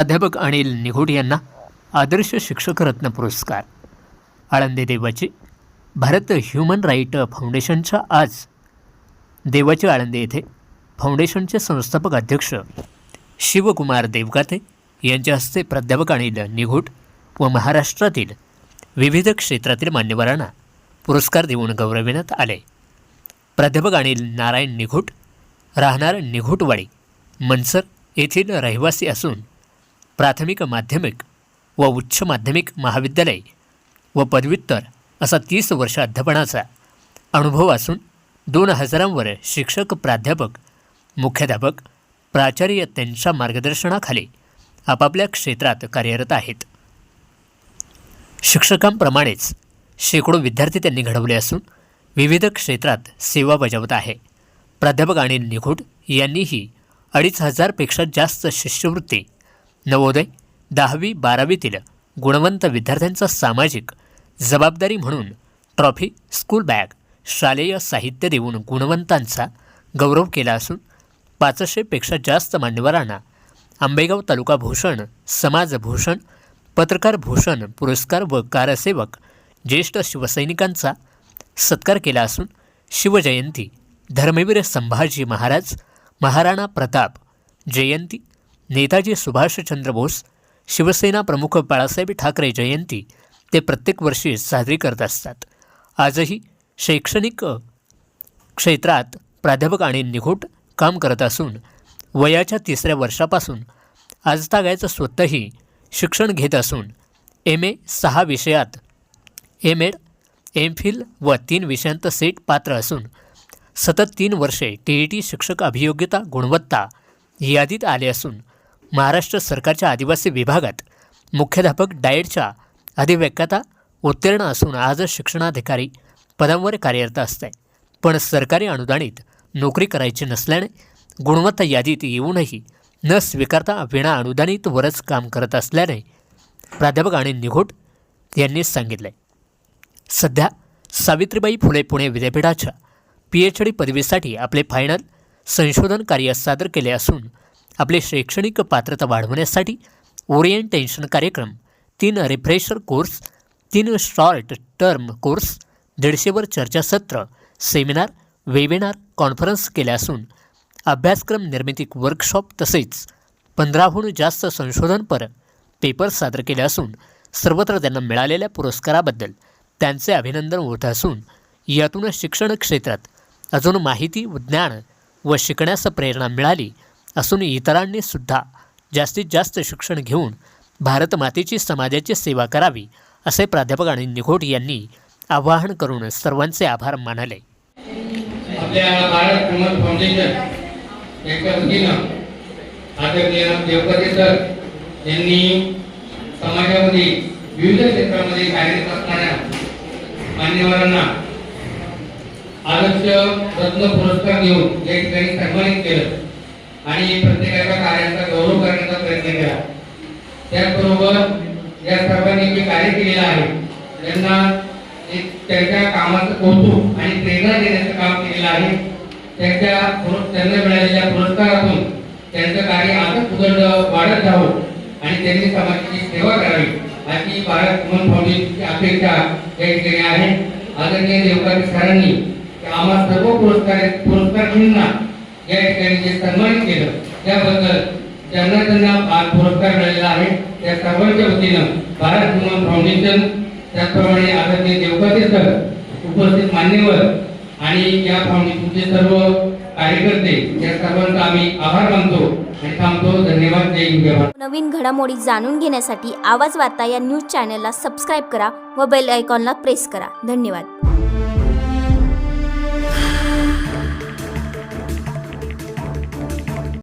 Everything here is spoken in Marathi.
प्राध्यापक अनिल निघोट यांना आदर्श शिक्षक रत्न पुरस्कार. आळंदी देवाचे भारत ह्युमन राईट फाउंडेशनच्या आज देवाचे आळंदी येथे फाउंडेशनचे संस्थापक अध्यक्ष शिवकुमार देवगाते यांच्या हस्ते प्राध्यापक अनिल निघोट व महाराष्ट्रातील विविध क्षेत्रातील मान्यवरांना पुरस्कार देऊन गौरविण्यात आले. प्राध्यापक अनिल नारायण निघोट राहणार निघोटवाडी मनसर येथील रहिवासी असून प्राथमिक माध्यमिक व उच्च माध्यमिक महाविद्यालय व पदव्युत्तर असा तीस वर्ष अध्यापनाचा अनुभव असून दोन हजारांवर शिक्षक प्राध्यापक मुख्याध्यापक प्राचार्य त्यांच्या मार्गदर्शनाखाली आपापल्या क्षेत्रात कार्यरत आहेत. शिक्षकांप्रमाणेच शेकडो विद्यार्थी त्यांनी घडवले असून विविध क्षेत्रात सेवा बजावत आहे. प्राध्यापक अनिल निघोट यांनीही अडीच हजारपेक्षा जास्त शिष्यवृत्ती नवोदय दहावी बारावीतील गुणवंत विद्यार्थ्यांचा सामाजिक जबाबदारी म्हणून ट्रॉफी स्कूल बॅग शालेय साहित्य देऊन गुणवंतांचा गौरव केला असून पाचशेपेक्षा जास्त मान्यवरांना आंबेगाव तालुका भूषण समाज भूषण पत्रकार भूषण पुरस्कार व कारसेवक ज्येष्ठ शिवसैनिकांचा सत्कार केला असून शिवजयंती धर्मवीर संभाजी महाराज महाराणा प्रताप जयंती नेताजी सुभाषचंद्र बोस शिवसेना प्रमुख बाळासाहेब ठाकरे जयंती ते प्रत्येक वर्षी साजरी करत असतात. आजही शैक्षणिक क्षेत्रात प्राध्यापक आणि निघूट काम करत असून वयाच्या तिसऱ्या वर्षापासून आजतागायचं स्वतःही शिक्षण घेत असून एम ए सहा विषयात एम एड एम फिल व तीन विषयांत सेट पात्र असून सतत तीन वर्षे टी ई टी शिक्षक अभियोग्यता गुणवत्ता यादीत आले असून महाराष्ट्र सरकारच्या आदिवासी विभागात मुख्याध्यापक डाएटच्या अधिव्यक्ता उत्तीर्ण असून आज शिक्षणाधिकारी पदांवर कार्यरत असते. पण सरकारी अनुदानित नोकरी करायची नसल्याने गुणवत्ता यादीत येऊनही न स्वीकारता विना अनुदानित वरच काम करत असल्याने प्राध्यापक आणि निघोट यांनी सांगितले. सध्या सावित्रीबाई फुले पुणे विद्यापीठाच्या पी एच डी पदवीसाठी आपले फायनल संशोधन कार्य सादर केले असून आपले शैक्षणिक पात्रता वाढवण्यासाठी ओरिएंटेशन कार्यक्रम तीन रिफ्रेशर कोर्स तीन शॉर्ट टर्म कोर्स दीडशेवर चर्चासत्र सेमिनार वेबिनार कॉन्फरन्स केल्या असून अभ्यासक्रम निर्मिती वर्कशॉप तसेच पंधराहून जास्त संशोधनपर पेपर सादर केले असून सर्वत्र त्यांना मिळालेल्या पुरस्काराबद्दल त्यांचे अभिनंदन होत असून यातून शिक्षण क्षेत्रात अजून माहिती ज्ञान व शिकण्यास प्रेरणा मिळाली असून इतरांनी सुद्धा जास्तीत जास्त शिक्षण घेऊन भारत मातेची समाजाची सेवा करावी असे प्राध्यापक आणि निघोट यांनी आवाहन करून सर्वांचे आभार मानले. आपल्या भारत ह्युमन फाउंडेशन यांच्या वतीनं आदरणीय देवपती सर यांनी समाजामध्ये विविध क्षेत्रामध्ये कार्यरत असणाऱ्या मान्यवरांना आदर्श रत्न पुरस्कार देऊन या ठिकाणी सन्मानित केलं. आणि प्रत्येकाच्या कार्याचा गौरव करण्याचा प्रयत्न केला. त्याचबरोबर या सर्वांनी जे कार्य केलेलं आहे त्यांना एक त्यांच्या कामाचं कौतुक आणि प्रेरणा देण्याचं काम केलेलं आहे त्यांच्या त्यांना मिळालेल्या पुरस्कारातून त्यांचं कार्य आजच उदंड वाढत जावं आणि त्यांनी समाजाची सेवा करावी अशी भारत ह्युमन फाउंडेशनची अपेक्षा या ठिकाणी आहे. आदरणीय देवकाती सरांनी आम्हा सर्व पुरस्कार पुरस्कारांना या ठिकाणी जे सन्मानित केलं त्याबद्दल त्यांना त्यांना पुरस्कार मिळालेला आहे. त्या सर्वांच्या वतीनं भारत विमान फाउंडेशन त्याचप्रमाणे आदरणीय देवकाते सर उपस्थित मान्यवर आणि या फाउंडेशनचे सर्व कार्यकर्ते या सर्वांचा आम्ही आभार मानतो आणि थांबतो. धन्यवाद. जय हिंद नवीन घडामोडी जाणून घेण्यासाठी आवाज वार्ता या न्यूज चॅनलला सबस्क्राईब करा व बेल आयकॉनला प्रेस करा. धन्यवाद.